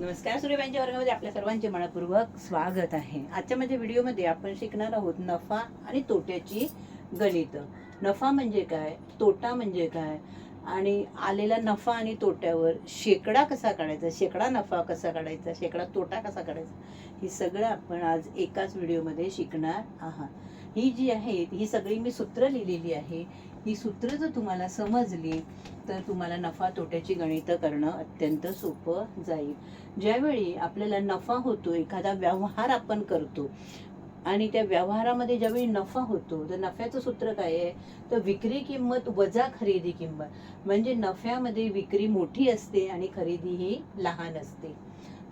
नमस्कार सूर्यबाईंच्या वर्गामध्ये आपल्या सर्वांचे मनपूर्वक स्वागत आहे. आजच्या माझ्या व्हिडिओमध्ये आपण शिकणार आहोत नफा आणि तोट्याची गणित. नफा म्हणजे काय? तोटा म्हणजे काय? आणि आलेला नफा आणि तोट्यावर शेकडा कसा काढायचा? शेकडा नफा कसा काढायचा? शेकडा तोटा कसा काढायचा? हे सगळं आपण आज एकाच व्हिडिओमध्ये शिकणार आहात. ही जी आहेत ही सगळी मी सूत्र लिहिलेली आहे. ही सूत्र जर तुम्हाला समजली तर तुम्हाला नफा तोट्याची गणितं करणं अत्यंत सोपं जाईल. ज्यावेळी आपल्याला नफा होतो एखादा व्यवहार आपण करतो आणि त्या व्यवहारामध्ये ज्यावेळी नफा होतो तर नफ्याचं सूत्र काय आहे? तर विक्री किंमत वजा खरेदी किंमत. म्हणजे नफ्यामध्ये विक्री मोठी असते आणि खरेदी ही लहान असते.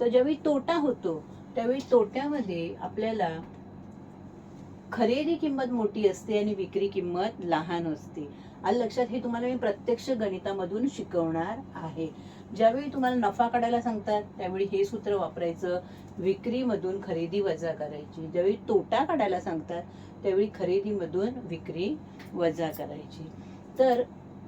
तर ज्यावेळी तोटा होतो त्यावेळी तोट्यामध्ये आपल्याला खरेदी किंमत मोठी असते आणि विक्री किंमत लहान असते. आलं लक्षात? हे तुम्हाला मी प्रत्यक्ष गणितामधून शिकवणार आहे. ज्यावेळी तुम्हाला नफा काढायला सांगतात त्यावेळी हे सूत्र वापरायचं. विक्रीमधून खरेदी वजा करायची. ज्यावेळी तोटा काढायला सांगतात त्यावेळी खरेदीमधून विक्री वजा करायची. तर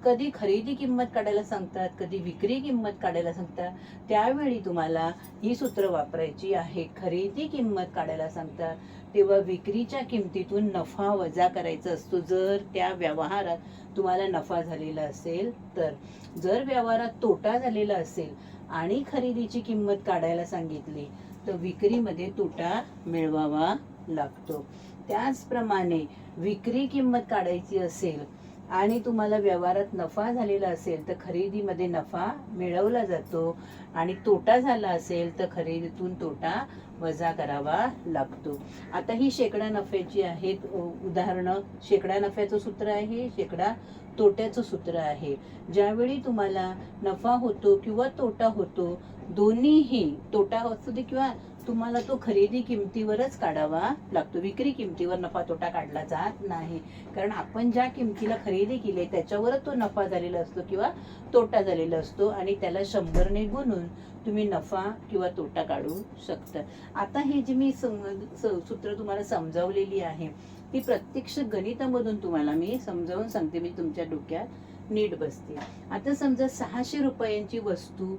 कधी खरेदी किंमत काढायला सांगतात कधी विक्री किंमत काढायला सांगतात त्यावेळी तुम्हाला ही सूत्र वापरायची आहे. खरेदी किंमत काढायला सांगतात तेव्हा विक्रीच्या किमतीतून नफा वजा करायचा असतो. जर त्या व्यवहारात तुम्हाला नफा झालेला असेल तर जर व्यवहारात तोटा झालेला असेल आणि खरेदीची किंमत काढायला सांगितली तर विक्रीमध्ये तोटा मिळवावा लागतो. त्याचप्रमाणे विक्री किंमत काढायची असेल आणि तुम्हाला व्यवहारात नफा झालेला असेल तर खरेदीमध्ये नफा मिळवला जातो. आणि तोटा झाला असेल तर खरेदीतून तोटा वजा करावा लागतो. आता ही शेकडा नफ्याची आहेत उदाहरणं. शेकडा नफ्याचं सूत्र आहे शेकडा तोट्याचं सूत्र आहे. ज्यावेळी तुम्हाला नफा होतो किंवा तोटा होतो दोन्हीही तोटा असू दे किंवा तुम्हाला तो खरेदी किमतीवरच काढावा लागतो. विक्री किमतीवर नफा तोटा काढला जात नाही. कारण आपण ज्या किमतीला खरेदी केली त्याच्यावरच तो नफा झालेला असतो किंवा तोटा झालेला असतो आणि त्याला शंभरने गुणून तुम्ही नफा किंवा तोटा काढू शकता. आता हे जी मी सूत्र तुम्हाला समजावलेली आहे ती प्रत्यक्ष गणितामधून तुम्हाला मी समजावून सांगते. मी तुमच्या डोक्यात नीट बसते. आता समजा सहाशे रुपयांची वस्तू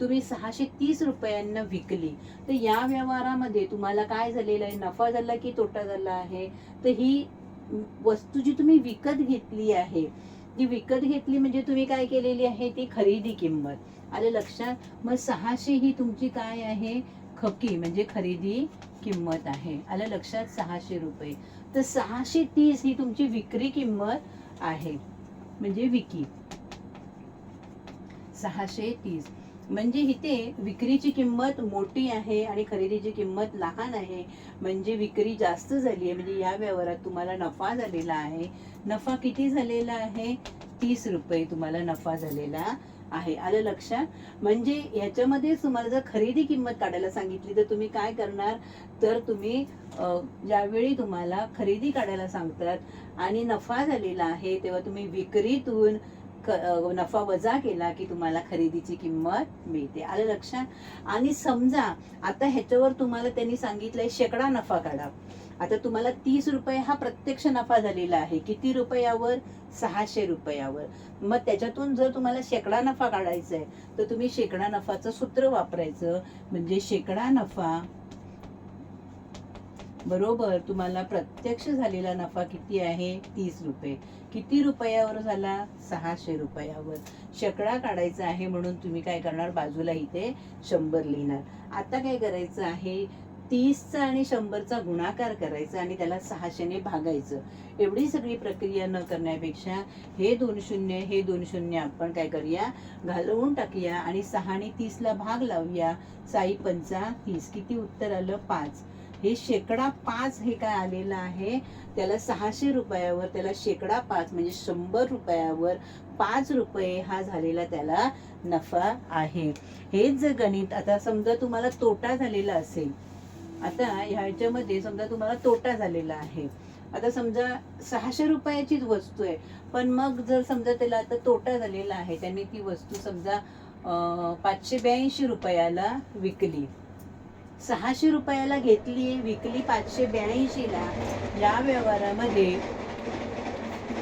तुम्ही सहाशे तीस रुपयांना विकली तर या व्यवहारामध्ये तुम्हाला काय झालेलं आहे? नफा झाला की तोटा झाला आहे? तर ही वस्तू जी तुम्ही विकत घेतली आहे जी विकत घेतली म्हणजे तुम्ही काय केलेली आहे ती खरेदी किंमत. आलं लक्षात? मग सहाशे ही तुमची काय आहे? खकी म्हणजे खरेदी किंमत आहे. आलं लक्षात? सहाशे रुपये. तर सहाशे तीस ही तुमची विक्री किंमत आहे. म्हणजे विकी. सहाशे तीस. म्हणजे इथे विक्रीची किंमत मोठी आहे आणि खरेदीची किंमत लहान आहे. म्हणजे विक्री जास्त झाली आहे. म्हणजे या व्यवहारात तुम्हाला नफा झालेला आहे. नफा किती झालेला आहे? तीस रुपये तुम्हाला नफा झालेला आहे. आलं लक्षात? म्हणजे याच्यामध्ये तुम्हाला जर खरेदी किंमत काढायला सांगितली तर तुम्ही काय करणार? तर तुम्ही ज्यावेळी तुम्हाला खरेदी काढायला सांगतात आणि नफा झालेला आहे तेव्हा तुम्ही विक्रीतून नफा वजा केला की तुम्हाला खरेदीची किंमत मिळते. आलं लक्षात? आणि समजा आता ह्याच्यावर तुम्हाला त्यांनी सांगितलंय शेकडा नफा काढा. आता तुम्हाला तीस रुपये हा प्रत्यक्ष नफा झालेला आहे. किती रुपयावर? सहाशे रुपयावर. मग त्याच्यातून जर तुम्हाला शेकडा नफा काढायचा आहे तर तुम्ही शेकडा नफाचं सूत्र वापरायचं. म्हणजे शेकडा नफा बरोबर तुम्हाला प्रत्यक्ष झालेला नफा किती आहे? तीस रुपये. किती रुपयावर झाला? सहाशे रुपयावर. शकडा काढायचा आहे म्हणून तुम्ही काय करणार? बाजूला इथे शंभर लिहिणार. आता काय करायचं आहे? तीसचा आणि शंभरचा गुणाकार करायचा आणि त्याला सहाशेने भागायचं. एवढी सगळी प्रक्रिया न करण्यापेक्षा हे दोन शून्य हे दोन शून्य आपण काय करूया? घालवून टाकूया आणि सहाने तीसला भाग लावूया. साई पंचा तीस. किती उत्तर आलं? पाच. हे शेकडा पाच हे काय आलेलं आहे? त्याला सहाशे रुपयावर त्याला शेकडा पाच म्हणजे शंभर रुपयावर पाच रुपये हा झालेला त्याला नफा आहे. हेच जर गणित आता समजा तुम्हाला तोटा झालेला असेल आता ह्याच्यामध्ये समजा तुम्हाला तोटा झालेला आहे. आता समजा सहाशे रुपयाचीच वस्तू आहे पण मग जर समजा त्याला आता तोटा झालेला आहे त्यांनी ती वस्तू समजा पाचशे ब्याऐंशी रुपयाला विकली. सहाशे रुपयाला घेतली विकली पाचशे ब्याऐंशीला या व्यवहारामध्ये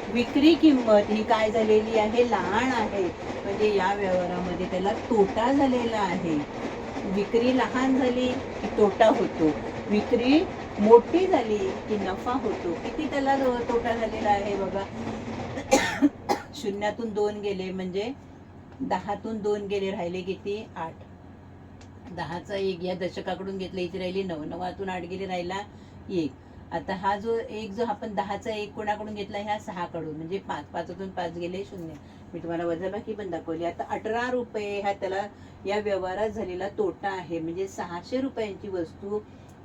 विक्री किंमत ही काय झालेली आहे? लहान आहे. म्हणजे या व्यवहारामध्ये त्याला तोटा झालेला आहे. विक्री लहान झाली की तोटा होतो. विक्री मोठी झाली की नफा होतो. किती त्याला तोटा झालेला आहे बघा? शून्यातून दोन गेले म्हणजे दहातून दोन गेले राहिले किती? आठ. दहाचा एक. या दशकाकडून घेतला इथे राहिली नऊ नवातून आठ गेले राहिला एक. आता हा जो एक जो आपण दहाचा एक कोणाकडून घेतला ह्या सहाकडून. म्हणजे पाच पाचातून पाच गेले शून्य. मी तुम्हाला वजाबाकी पण दाखवली. आता अठरा रुपये ह्या त्याला या व्यवहारात झालेला तोटा आहे. म्हणजे सहाशे रुपयांची वस्तू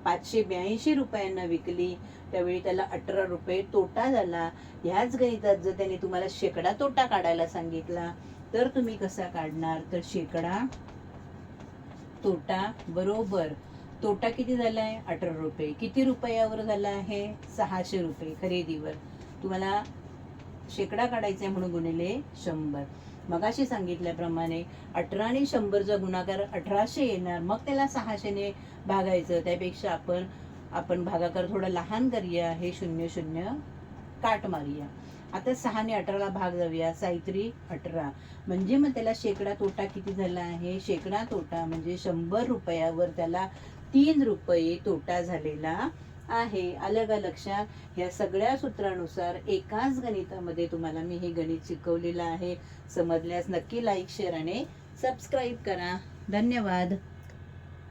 पाचशे ब्याऐंशी रुपयांना विकली. त्यावेळी त्याला अठरा रुपये तोटा झाला. ह्याच गणितात जर त्याने तुम्हाला शेकडा तोटा काढायला सांगितला तर तुम्ही कसा काढणार? तर शेकडा तोटा बरोबर. तोटा किती झाला आहे अठरा रुपये. किती रुपयावर झाला आहे? सहाशे रुपये खरेदीवर. तुम्हाला शेकडा काढायचा आहे म्हणून गुणिले शंभर. मगाशी सांगितल्याप्रमाणे अठरा आणि शंभरचा गुणाकार अठराशे येणार. मग त्याला सहाशेने भागायचं. त्यापेक्षा आपण आपण भागाकार थोडा लहान करूया. हे शून्य शून्य काट मारूया. आता सहाने अठराला भाग जाऊया. साहित्री अठरा. म्हणजे मग त्याला शेकडा तोटा किती झाला आहे? शेकडा तोटा म्हणजे शंभर रुपयावर त्याला तीन रुपये तोटा झालेला आहे. आलं का लक्षात? ह्या सगळ्या सूत्रानुसार एकाच गणितामध्ये तुम्हाला मी हे गणित शिकवलेलं आहे. समजल्यास नक्की लाईक शेअर आणि सबस्क्राईब करा. धन्यवाद.